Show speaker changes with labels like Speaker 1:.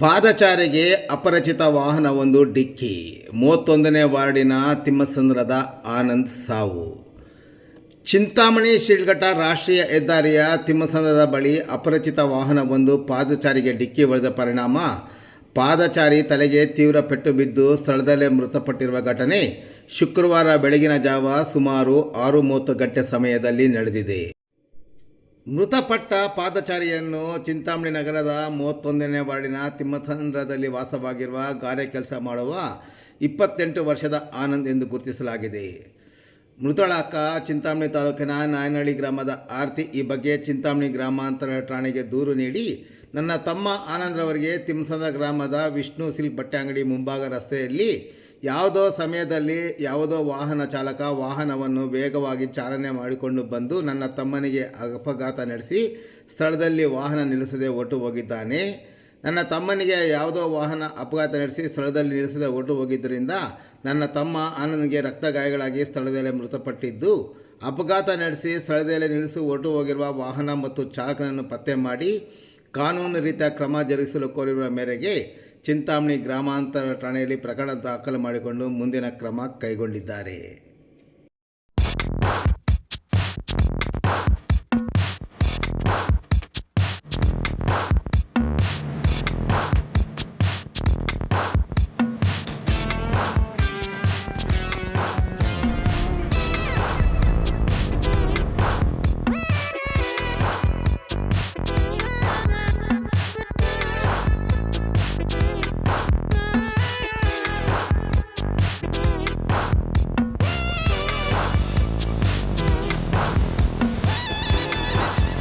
Speaker 1: ಪಾದಚಾರಿಗೆ ಅಪರಿಚಿತ ವಾಹನವೊಂದು ಡಿಕ್ಕಿ. ಮೂವತ್ತೊಂದನೇ ವಾರ್ಡಿನ ತಿಮ್ಮಸಂದ್ರದ ಆನಂದ್ ಸಾವು. ಚಿಂತಾಮಣಿ ಶಿಲ್ಘಟ್ಟ ರಾಷ್ಟ್ರೀಯ ಹೆದ್ದಾರಿಯ ತಿಮ್ಮಸಂದ್ರದ ಬಳಿ ಅಪರಿಚಿತ ವಾಹನವೊಂದು ಪಾದಚಾರಿಗೆ ಡಿಕ್ಕಿ ಹೊಡೆದ ಪರಿಣಾಮ, ಪಾದಚಾರಿ ತಲೆಗೆ ತೀವ್ರ ಪೆಟ್ಟು ಬಿದ್ದು ಸ್ಥಳದಲ್ಲೇ ಮೃತಪಟ್ಟಿರುವ ಘಟನೆ ಶುಕ್ರವಾರ ಬೆಳಗಿನ ಜಾವ ಸುಮಾರು ಆರು ಮೂವತ್ತು ಗಂಟೆ ಸಮಯದಲ್ಲಿ ನಡೆದಿದೆ. ಮೃತಪಟ್ಟ ಪಾದಚಾರಿಯನ್ನು ಚಿಂತಾಮಣಿ ನಗರದ ಮೂವತ್ತೊಂದನೇ ವಾರ್ಡಿನ ತಿಮ್ಮಸಂದ್ರದಲ್ಲಿ ವಾಸವಾಗಿರುವ ಗಾರೆ ಕೆಲಸ ಮಾಡುವ ಇಪ್ಪತ್ತೆಂಟು ವರ್ಷದ ಆನಂದ್ ಎಂದು ಗುರುತಿಸಲಾಗಿದೆ. ಮೃತಳ ಅಕ್ಕ ಚಿಂತಾಮಣಿ ತಾಲೂಕಿನ ನಾಯನಹಳ್ಳಿ ಗ್ರಾಮದ ಆರ್ತಿ ಈ ಬಗ್ಗೆ ಚಿಂತಾಮಣಿ ಗ್ರಾಮಾಂತರ ಠಾಣೆಗೆ ದೂರು ನೀಡಿ, ನನ್ನ ತಮ್ಮ ಆನಂದ್ರವರಿಗೆ ತಿಮ್ಮಸಂದ್ರ ಗ್ರಾಮದ ವಿಷ್ಣು ಸಿಲ್ಕ್ ಬಟ್ಟೆ ಅಂಗಡಿ ಮುಂಭಾಗ ರಸ್ತೆಯಲ್ಲಿ ಯಾವುದೋ ಸಮಯದಲ್ಲಿ ಯಾವುದೋ ವಾಹನ ಚಾಲಕ ವಾಹನವನ್ನು ವೇಗವಾಗಿ ಚಾಲನೆ ಮಾಡಿಕೊಂಡು ಬಂದು ನನ್ನ ತಮ್ಮನಿಗೆ ಅಪಘಾತ ನಡೆಸಿ ಸ್ಥಳದಲ್ಲಿ ವಾಹನ ನಿಲ್ಲಿಸದೆ ಒಟ್ಟು ಹೋಗಿದ್ದಾನೆ. ನನ್ನ ತಮ್ಮನಿಗೆ ಯಾವುದೋ ವಾಹನ ಅಪಘಾತ ನಡೆಸಿ ಸ್ಥಳದಲ್ಲಿ ನಿಲ್ಲಿಸದೆ ಒಟ್ಟು ಹೋಗಿದ್ದರಿಂದ ನನ್ನ ತಮ್ಮ ಆನಂದ್ಗೆ ರಕ್ತ ಗಾಯಗಳಾಗಿ ಸ್ಥಳದಲ್ಲೇ ಮೃತಪಟ್ಟಿದ್ದು. ಅಪಘಾತ ನಡೆಸಿ ಸ್ಥಳದಲ್ಲೇ ನಿಲ್ಲಿಸಿ ಒಟ್ಟು ಹೋಗಿರುವ ವಾಹನ ಮತ್ತು ಚಾಲಕನನ್ನು ಪತ್ತೆ ಮಾಡಿ ಕಾನೂನು ರೀತಿಯ ಕ್ರಮ ಜರುಗಿಸಲು ಕೋರಿರುವ ಮೇರೆಗೆ ಚಿಂತಾಮಣಿ ಗ್ರಾಮಾಂತರ ಠಾಣೆಯಲ್ಲಿ ಪ್ರಕರಣ ದಾಖಲು ಮಾಡಿಕೊಂಡು ಮುಂದಿನ ಕ್ರಮ ಕೈಗೊಂಡಿದ್ದಾರೆ.